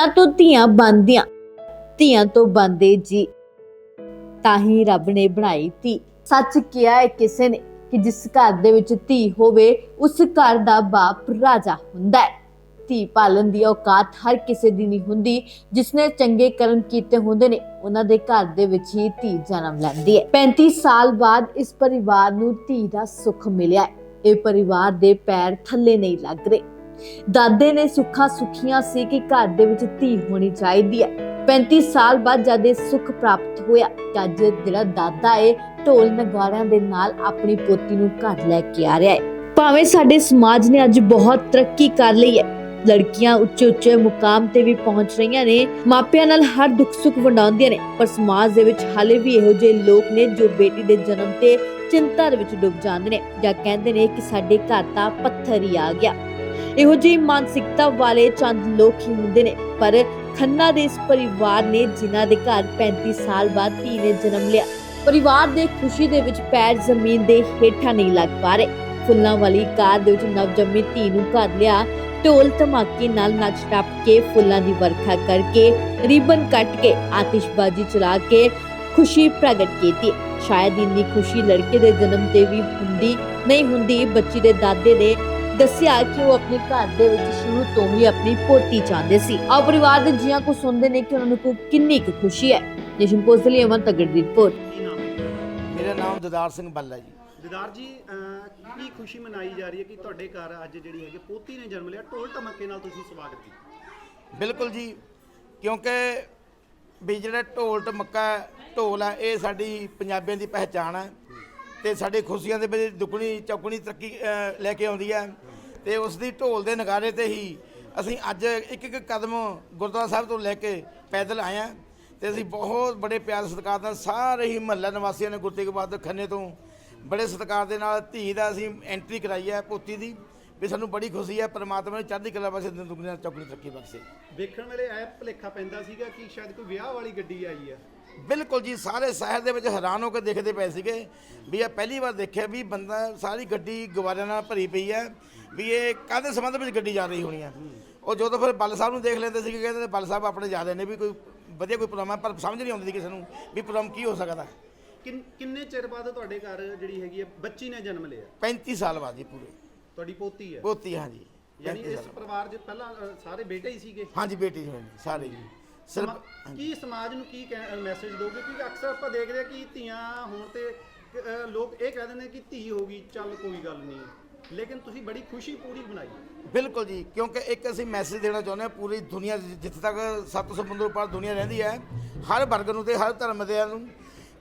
ਧੀਆਂ ਤੋਂ ਧੀਆਂ ਬਣਦੀਆਂ ਧੀਆਂ ਤੋਂ ਬੰਦੇ ਜੀ। ਤਾਂ ਹੀ ਰੱਬ ਨੇ ਬਣਾਈ ਧੀ। ਸੱਚ ਕਿਹਾ ਹੈ ਕਿਸੇ ਨੇ ਕਿ ਜਿਸ ਘਰ ਦੇ ਵਿੱਚ ਧੀ ਹੋਵੇ, ਉਸ ਘਰ ਦਾ ਬਾਪ ਰਾਜਾ ਹੁੰਦਾ ਹੈ। ਧੀ ਪਾਲਣ ਦੀ ਔਕਾਤ ਹਰ ਕਿਸੇ ਦੀ ਨਹੀਂ ਹੁੰਦੀ। ਜਿਸਨੇ ਚੰਗੇ ਕਰਮ ਕੀਤੇ ਹੁੰਦੇ ਨੇ, ਉਹਨਾਂ ਦੇ ਘਰ ਦੇ ਵਿੱਚ ਹੀ ਧੀ ਜਨਮ ਲੈਂਦੀ ਹੈ। 35 ਸਾਲ ਬਾਅਦ ਇਸ ਪਰਿਵਾਰ ਨੂੰ ਧੀ ਦਾ ਸੁੱਖ ਮਿਲਿਆ ਇਹ ਪਰਿਵਾਰ ਦੇ ਪੈਰ ਥੱਲੇ ਨਹੀਂ ਲੱਗ ਰਹੇ। ਦਾਦੇ ਨੇ ਸੁੱਖਾ ਸੁਖੀਆਂ ਸੀ ਕਿ ਘਰ ਦੇ ਵਿੱਚ ਧੀ ਹੋਣੀ ਚਾਹੀਦੀ ਹੈ। 35 ਸਾਲ ਬਾਅਦ ਜਦ ਇਹ ਸੁੱਖ ਪ੍ਰਾਪਤ ਹੋਇਆ ਅੱਜ ਜਿਹੜਾ ਦਾਦਾ ਏ, ਢੋਲ ਨਗਾਰਿਆਂ ਦੇ ਨਾਲ ਆਪਣੀ ਪੋਤੀ ਨੂੰ ਘਰ ਲੈ ਕੇ ਆ ਰਿਹਾ ਹੈ ਭਾਵੇਂ ਸਾਡੇ ਸਮਾਜ ਨੇ ਅੱਜ ਬਹੁਤ ਤਰੱਕੀ ਕਰ ਲਈ ਹੈ। ਲੜਕੀਆਂ ਉੱਚੇ ਉੱਚੇ ਮੁਕਾਮ ਤੇ ਵੀ ਪਹੁੰਚ ਰਹੀਆਂ ਨੇ, ਮਾਪਿਆਂ ਨਾਲ ਹਰ ਦੁੱਖ ਸੁੱਖ ਵੰਡਾਉਂਦੀਆਂ ਨੇ, ਪਰ ਸਮਾਜ ਦੇ ਵਿੱਚ ਹਾਲੇ ਵੀ ਇਹੋ ਜਿਹੇ ਲੋਕ ਨੇ ਜੋ ਬੇਟੀ ਦੇ ਜਨਮ ਤੇ ਚਿੰਤਾ ਦੇ ਵਿੱਚ ਡੁੱਬ ਜਾਂਦੇ ਨੇ ਜਾਂ ਕਹਿੰਦੇ ਨੇ ਕਿ ਸਾਡੇ ਘਰ ਤਾਂ ਪੱਥਰ ਹੀ ਆ ਗਿਆ। ਇਹੋ ਜਿਹੀ ਮਾਨਸਿਕਤਾ ਵਾਲੇ ਚੰਦ ਲੋਕ ਹੀ ਹੁੰਦੇ ਨੇ। ਪਰ ਖੰਨਾ ਦੇ ਇਸ ਪਰਿਵਾਰ ਨੇ ਜਿਨ੍ਹਾਂ ਦੇ ਘਰ 35 ਸਾਲ ਬਾਅਦ ਧੀ ਨੇ ਜਨਮ ਲਿਆ, ਪਰਿਵਾਰ ਦੇ ਖੁਸ਼ੀ ਦੇ ਵਿੱਚ ਪੈਰ ਜ਼ਮੀਨ ਦੇ ਹੇਠਾਂ ਨਹੀਂ ਲੱਗ ਪਾ ਰਹੇ। ਫੁੱਲਾਂ ਵਾਲੀ ਕਾਰ ਦੇ ਵਿੱਚ ਨਵਜੰਮੀ ਧੀ ਨੂੰ ਘਰ ਲਿਆ, ਢੋਲ ਧਮਾਕੇ ਨਾਲ ਨੱਚ ਟੱਪ ਕੇ ਫੁੱਲਾਂ ਦੀ ਵਰਖਾ ਕਰਕੇ ਰਿਬਨ ਕੱਟ ਕੇ ਆਤਿਸ਼ਬਾਜ਼ੀ ਚਲਾ ਕੇ ਖੁਸ਼ੀ ਪ੍ਰਗਟ ਕੀਤੀ। ਸ਼ਾਇਦ ਇੰਨੀ ਖੁਸ਼ੀ ਲੜਕੇ ਦੇ ਜਨਮ ਤੇ ਵੀ ਹੁੰਦੀ, ਨਹੀਂ ਹੁੰਦੀ, ਬੱਚੀ ਦੇ ਦਾਦੇ ਦੇ ਦੱਸਿਆ ਕਿ ਉਹ ਆਪਣੇ ਘਰ ਦੇ ਵਿੱਚ ਸ਼ੁਰੂ ਤੋਂ ਹੀ ਆਪਣੀ ਪੋਤੀ ਚਾਹੁੰਦੇ ਸੀ। ਆਓ ਪਰਿਵਾਰ ਦੇ ਜੀਆਂ ਕੋ ਸੁਣਦੇ ਨੇ ਕਿ ਉਹਨਾਂ ਨੂੰ ਕੋ ਕਿੰਨੀ ਕੁ ਖੁਸ਼ੀ ਹੈ। ਨੇਸ਼ਨ ਪੋਸਟ ਲਈ ਅਮਨ ਤਗੜ ਦੀ ਰਿਪੋਰਟ। ਮੇਰਾ ਨਾਮ ਦਦਾਰ ਸਿੰਘ ਬੱਲਾ ਜੀ। ਦਿਦਾਰ ਜੀ ਅਹ, ਕੀ ਖੁਸ਼ੀ ਮਨਾਈ ਜਾ ਰਹੀ ਹੈ ਕਿ ਤੁਹਾਡੇ ਘਰ ਅੱਜ ਜਿਹੜੀ ਹੈਗੀ ਪੋਤੀ ਨੇ ਜਨਮ ਲਿਆ? ਢੋਲ ਧਮਕੇ ਨਾਲ ਤੁਸੀਂ ਸਵਾਗਤ ਕੀਤਾ। ਬਿਲਕੁਲ ਜੀ ਕਿਉਂਕਿ ਵੀ ਜਿਹੜਾ ਢੋਲ ਟਮੱਕਾ ਢੋਲ ਹੈ ਇਹ ਸਾਡੀ ਪੰਜਾਬੀਆਂ ਦੀ ਪਹਿਚਾਣ ਹੈ ਤੇ ਸਾਡੇ ਖੁਸ਼ੀਆਂ ਦੇ ਵਿੱਚ ਦੁੱਗਣੀ ਚੌਗਣੀ ਤਰੱਕੀ ਲੈ ਕੇ ਆਉਂਦੀ ਹੈ ਤੇ ਉਸ ਦੀ ਢੋਲ ਦੇ ਨਗਾਰੇ ਤੇ ਹੀ ਅਸੀਂ ਅੱਜ ਇੱਕ ਇੱਕ ਕਦਮ ਗੁਰਦੁਆਰਾ ਸਾਹਿਬ ਤੋਂ ਲੈ ਕੇ ਪੈਦਲ ਆਏ ਹਾਂ ਤੇ ਅਸੀਂ ਬਹੁਤ ਬੜੇ ਪਿਆਰ ਸਤਿਕਾਰ ਨਾਲ ਸਾਰੇ ਹੀ ਮਹੱਲਾ ਨਿਵਾਸੀਆਂ ਨੇ ਗੁਰੂ ਤੇਗ ਬਹਾਦਰ ਖੰਨੇ ਤੋਂ ਬੜੇ ਸਤਿਕਾਰ ਦੇ ਨਾਲ ਧੀ ਦਾ ਅਸੀਂ ਐਂਟਰੀ ਕਰਾਈ ਹੈ ਪੋਤੀ ਦੀ। ਵੀ ਸਾਨੂੰ ਬੜੀ ਖੁਸ਼ੀ ਹੈ ਪ੍ਰਮਾਤਮਾ ਨੇ ਚੜ੍ਹਦੀ ਕਲਾ ਵਾਸਤੇ ਦੁਨੀਆ ਚੌਗਣੀ ਤਰੱਕੀ ਬਖਸ਼ੇ। ਵੇਖਣ ਵੇਲੇ ਐ ਭੁਲੇਖਾ ਪੈਂਦਾ ਸੀਗਾ ਕਿ ਸ਼ਾਇਦ ਕੋਈ ਵਿਆਹ ਵਾਲੀ ਗੱਡੀ ਆਈ ਹੈ ਬਿਲਕੁਲ ਜੀ ਸਾਰੇ ਸ਼ਹਿਰ ਦੇ ਵਿੱਚ ਹੈਰਾਨ ਹੋ ਕੇ ਦੇਖਦੇ ਪਏ ਸੀਗੇ ਵੀ ਇਹ ਪਹਿਲੀ ਵਾਰ ਦੇਖਿਆ ਵੀ ਬੰਦਾ ਸਾਰੀ ਗੱਡੀ ਗਵਾਰਿਆਂ ਨਾਲ ਭਰੀ ਪਈ ਹੈ ਵੀ ਇਹ ਕਾਹਦੇ ਸੰਬੰਧ ਵਿੱਚ ਗੱਡੀ ਜਾ ਰਹੀ ਹੋਣੀ ਹੈ ਉਹ ਜਦੋਂ ਫਿਰ ਬੱਲ ਸਾਹਿਬ ਨੂੰ ਦੇਖ ਲੈਂਦੇ ਸੀਗੇ ਕਹਿੰਦੇ ਬੱਲ ਸਾਹਿਬ ਆਪਣੇ ਜਾ ਰਹੇ ਨੇ ਵੀ ਕੋਈ ਵਧੀਆ ਕੋਈ ਪ੍ਰੋਗਰਾਮ ਹੈ ਪਰ ਸਮਝ ਨਹੀਂ ਆਉਂਦੀ ਸੀ ਕਿਸੇ ਨੂੰ ਵੀ ਪ੍ਰੋਗਰਾਮ ਕੀ ਹੋ ਸਕਦਾ। ਕਿੰਨੇ ਚਿਰ ਬਾਅਦ ਤੁਹਾਡੇ ਘਰ ਜਿਹੜੀ ਹੈਗੀ ਹੈ ਬੱਚੀ ਨੇ ਜਨਮ ਲਿਆ? 35 ਸਾਲ ਬਾਅਦ ਜੀ ਪੂਰੇ। ਤੁਹਾਡੀ ਪੋਤੀ ਹੈ। ਪੋਤੀ ਹਾਂ ਜੀ ਯਾਨੀ 35 ਇਸ। ਪਰਿਵਾਰ 'ਚ ਪਹਿਲਾਂ ਅ, ਸਾਰੇ ਬੇਟੇ ਹੀ ਸੀਗੇ? ਹਾਂਜੀ ਬੇਟੀ ਹੋਣੀ ਸਾਰੇ ਜੀ। ਸਿਰਫ ਸਮਾ- ਕੀ ਸਮਾਜ ਨੂੰ ਕੀ ਮੈਸੇਜ ਦੋਗੇ? ਕਿਉਂਕਿ ਅਕਸਰ ਆਪਾਂ ਦੇਖਦੇ ਆ ਕਿ ਧੀਆਂ ਹੋਣ ਤੇ ਅ, ਲੋਕ ਇਹ ਕਹਿ ਦਿੰਦੇ ਨੇ ਕਿ ਧੀ ਹੋ ਗਈ ਚੱਲ ਕੋਈ ਗੱਲ ਨਹੀਂ। ਲੇਕਿਨ ਤੁਸੀਂ ਬੜੀ ਖੁਸ਼ੀ ਪੂਰੀ ਬਣਾਈ ਬਿਲਕੁਲ ਜੀ ਕਿਉਂਕਿ ਇੱਕ ਅਸੀਂ ਮੈਸੇਜ ਦੇਣਾ ਚਾਹੁੰਦੇ ਹਾਂ ਪੂਰੀ ਦੁਨੀਆ ਜਿੱਥੇ ਤੱਕ ਸੱਤ ਸਮੁੰਦਰ ਪਾਰ ਦੁਨੀਆ ਰਹਿੰਦੀ ਹੈ ਹਰ ਵਰਗ ਨੂੰ ਤੇ ਹਰ ਧਰਮ ਦੇ ਨੂੰ।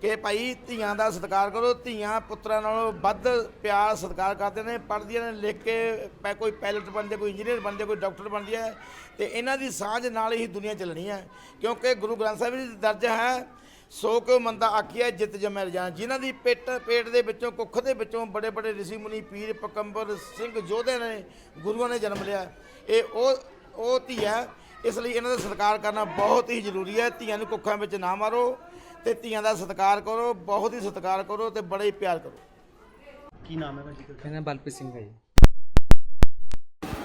ਕਿ ਭਾਈ ਧੀਆਂ ਦਾ ਸਤਿਕਾਰ ਕਰੋ, ਧੀਆਂ ਪੁੱਤਰਾਂ ਨਾਲੋਂ ਵੱਧ ਪਿਆਰ ਸਤਿਕਾਰ ਕਰਦੇ ਨੇ, ਪੜ੍ਹਦੀਆਂ ਨੇ, ਲਿਖ ਕੇ ਪੈ- ਕੋਈ ਪਾਇਲਟ ਬਣਦੇ, ਕੋਈ ਇੰਜੀਨੀਅਰ ਬਣਦੇ, ਕੋਈ ਡਾਕਟਰ ਬਣਦੀ ਹੈ ਤੇ ਇਹਨਾਂ ਦੀ ਸਾਂਝ ਨਾਲ ਹੀ ਦੁਨੀਆ ਚੱਲਣੀ ਹੈ। ਕਿਉਂਕਿ ਗੁਰੂ ਗ੍ਰੰਥ ਸਾਹਿਬ ਜੀ ਦਰਜ ਹੈ, ਸੋ ਕਿਉ ਮੰਦਾ ਆਖੀਐ, ਜਿਤ ਜਮੈ ਰਜਾਨ। ਜਿਨ੍ਹਾਂ ਦੀ ਪੇਟ ਪੇਟ ਦੇ ਵਿੱਚੋਂ, ਕੁੱਖ ਦੇ ਵਿੱਚੋਂ ਬੜੇ ਬੜੇ ਰਿਸ਼ੀ ਮੁਨੀ ਪੀਰ ਪਕੰਬਰ ਸਿੰਘ ਯੋਧੇ ਨੇ, ਗੁਰੂਆਂ ਨੇ ਜਨਮ ਲਿਆ। ਇਹ ਉਹ ਉਹ ਧੀ ਹੈ, ਇਸ ਲਈ ਇਹਨਾਂ ਦਾ ਸਤਿਕਾਰ ਕਰਨਾ ਬਹੁਤ ਹੀ ਜ਼ਰੂਰੀ ਹੈ। ਧੀਆਂ ਨੂੰ ਕੁੱਖਾਂ ਵਿੱਚ ਨਾ ਮਾਰੋ। ਤੇ ਧੀਆਂ ਦਾ ਸਤਿਕਾਰ ਕਰੋ ਬਹੁਤ ਹੀ ਸਤਿਕਾਰ ਕਰੋ ਤੇ ਬੜਾ ਹੀ ਪਿਆਰ ਕਰੋ। ਕੀ ਨਾਮ ਹੈ ਭਾਜੀ ਨਾਮ ਬਲਪ੍ਰੀਤ ਸਿੰਘ ਹੈ ਜੀ।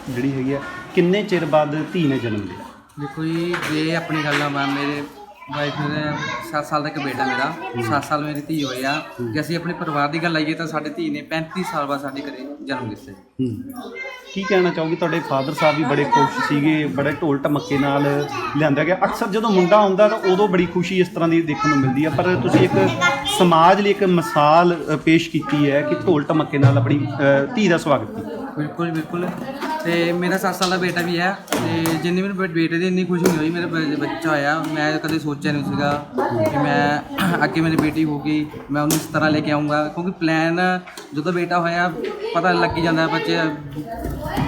ਜਿਹੜੀ ਹੈਗੀ ਆ ਕਿੰਨੇ ਚਿਰ ਬਾਅਦ ਧੀ ਨੇ ਜਨਮ ਲਿਆ? ਦੇਖੋ ਜੀ ਜੇ ਆਪਣੀ ਗੱਲ ਮੈਂ ਮੇਰੇ ਵਾਈਫ ਨੇ 7 ਸਾਲ ਦਾ ਇੱਕ ਬੇਟਾ ਮੇਰਾ 7 ਸਾਲ ਮੇਰੀ ਧੀ ਹੋਈ ਆ ਜੇ ਅਸੀਂ ਆਪਣੇ ਪਰਿਵਾਰ ਦੀ ਗੱਲ ਆਈਏ ਤਾਂ ਸਾਡੇ ਧੀ ਨੇ 35 ਸਾਲ ਬਾਅਦ ਸਾਡੇ ਘਰੇ ਜਨਮ ਲਿੱਤਾ ਜੀ। ਹੂੰ। ਕੀ ਕਹਿਣਾ ਚਾਹੋਗੇ? ਤੁਹਾਡੇ ਫਾਦਰ ਸਾਹਿਬ ਵੀ ਬੜੇ ਖੁਸ਼ ਸੀਗੇ, ਬੜੇ ਢੋਲ ਢਮੱਕੇ ਨਾਲ ਲਿਆਂਦਾ ਗਿਆ। ਅਕਸਰ ਜਦੋਂ ਮੁੰਡਾ ਆਉਂਦਾ ਤਾਂ ਉਦੋਂ ਬੜੀ ਖੁਸ਼ੀ ਇਸ ਤਰ੍ਹਾਂ ਦੀ ਦੇਖਣ ਨੂੰ ਮਿਲਦੀ ਹੈ ਪਰ ਤੁਸੀਂ ਇੱਕ ਸਮਾਜ ਲਈ ਇੱਕ ਮਿਸਾਲ ਪੇਸ਼ ਕੀਤੀ ਹੈ ਕਿ ਢੋਲ ਢਮੱਕੇ ਨਾਲ ਆਪਣੀ ਧੀ ਦਾ ਸਵਾਗਤ ਕੀਤਾ। ਬਿਲਕੁਲ ਬਿਲਕੁਲ। ਤੇ ਮੇਰਾ 7 ਸਾਲ ਦਾ ਬੇਟਾ ਵੀ ਹੈ ਤੇ ਜਿੰਨੀ ਮੈਨੂੰ ਬੇ- ਬੇਟੇ ਦੀ ਇੰਨੀ ਖੁਸ਼ੀ ਨਹੀਂ ਹੋਈ, ਮੇਰੇ ਬ- ਬੱਚਾ ਹੋਇਆ, ਮੈਂ ਕਦੇ ਸੋਚਿਆ ਨਹੀਂ ਸੀਗਾ ਕਿ ਮੈਂ ਅੱਗੇ ਮੇਰੀ ਬੇਟੀ ਹੋਊਗੀ, ਮੈਂ ਉਹਨੂੰ ਇਸ ਤਰ੍ਹਾਂ ਲੈ ਕੇ ਆਉਂਗਾ ਕਿਉਂਕਿ ਪਲਾਨ ਜਦੋਂ ਬੇਟਾ ਹੋਇਆ, ਪਤਾ ਲੱਗ ਹੀ ਜਾਂਦਾ ਬੱਚੇ,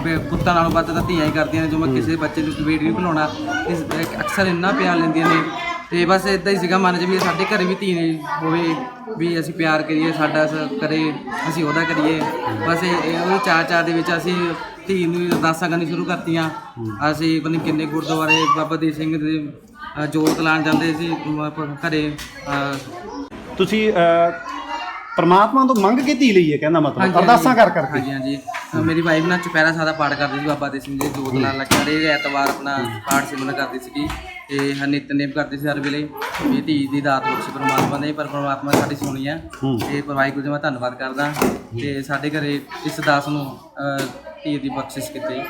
ਬੇ- ਪੁੱਤਾਂ ਨਾਲੋਂ ਵੱਧ ਤਾਂ ਧੀਆਂ ਹੀ ਕਰਦੀਆਂ ਨੇ, ਜੋ ਮੈਂ ਕਿਸੇ ਬੱਚੇ ਨੂੰ ਬੇਟੀ ਨੂੰ ਬਣਾਉਣਾ ਇਸ ਅਕਸਰ ਇੰਨਾ ਪਿਆਰ ਲੈਂਦੀਆਂ ਨੇ। ਤੇ ਬਸ ਇਦਾਂ ਹੀ ਸੀਗਾ ਮਨ 'ਚ ਵੀ ਸਾਡੇ ਘਰ ਵੀ ਧੀ ਨੇ ਹੋਵੇ, ਵੀ ਅਸੀਂ ਪਿਆਰ ਕਰੀਏ, ਸਾਡਾ ਸ- ਕਰੇ, ਅਸੀਂ ਉਹਦਾ ਕਰੀਏ। ਬਸ ਇਹ ਇਹ ਉਹ ਚਾਰ ਚਾਰ ਦੇ ਵਿੱਚ ਅਸੀਂ ਧੀ ਨੂੰ ਅਰਦਾਸਾਂ ਕਰਨੀ ਸ਼ੁਰੂ ਕਰਤੀਆਂ। ਅਸੀਂ ਪਤਾ ਨਹੀਂ ਕਿੰਨੇ ਗੁਰਦੁਆਰੇ ਬਾਬਾ ਦੀਪ ਸਿੰਘ ਦੇ ਅ, ਜੋਤ ਲਾਉਣ ਜਾਂਦੇ ਸੀ ਮ- ਪ- ਘਰੇ ਅ, ਤੁਸੀਂ ਅ, ਪ੍ਰਮਾਤਮਾ ਤੋਂ ਮੰਗ ਕੇ ਧੀ ਲਈ ਹੈ ਕਹਿੰਦਾ ਮਤਲਬ ਹਾਂਜੀ, ਅਰਦਾਸਾਂ ਕਰ ਕਰਕੇ ਹਾਂਜੀ ਹਾਂਜੀ। ਮੇਰੀ ਵਾਈਫ ਨਾਲ ਚੁਪਹਿਰਾ ਸਾਦਾ ਪਾਠ ਕਰਦੀ ਸੀ ਬਾਬਾ ਦੇ ਸਿੰਘ ਜੀ ਜੋਤ ਨਾਲ ਲੱਗ ਹਰੇਕ ਐਤਵਾਰ ਆਪਣਾ ਪਾਠ ਸਿਮਰਨ ਕਰਦੀ ਸੀਗੀ ਤੇ ਹਰ ਨਿਤਨੇਮ ਕਰਦੀ ਸੀ ਹਰ ਵੇਲੇ ਵੀ ਧੀ ਦੀ ਦਾਤ ਬਖਸ਼ੇ ਪਰਮਾਤਮਾ ਨੇ ਪਰ ਪਰਮਾਤਮਾ ਸਾਡੀ ਸੁਣੀ ਆ। ਹੂੰ। ਤੇ ਵਾਹਿਗੁਰੂ ਜੀ ਮੈਂ ਧੰਨਵਾਦ ਕਰਦਾ। ਤੇ ਸਾਡੇ ਘਰੇ ਇਸ ਦਾਸ ਨੂੰ ਅਹ, ਧੀ ਦੀ ਬਖਸ਼ਿਸ਼ ਕੀਤੀ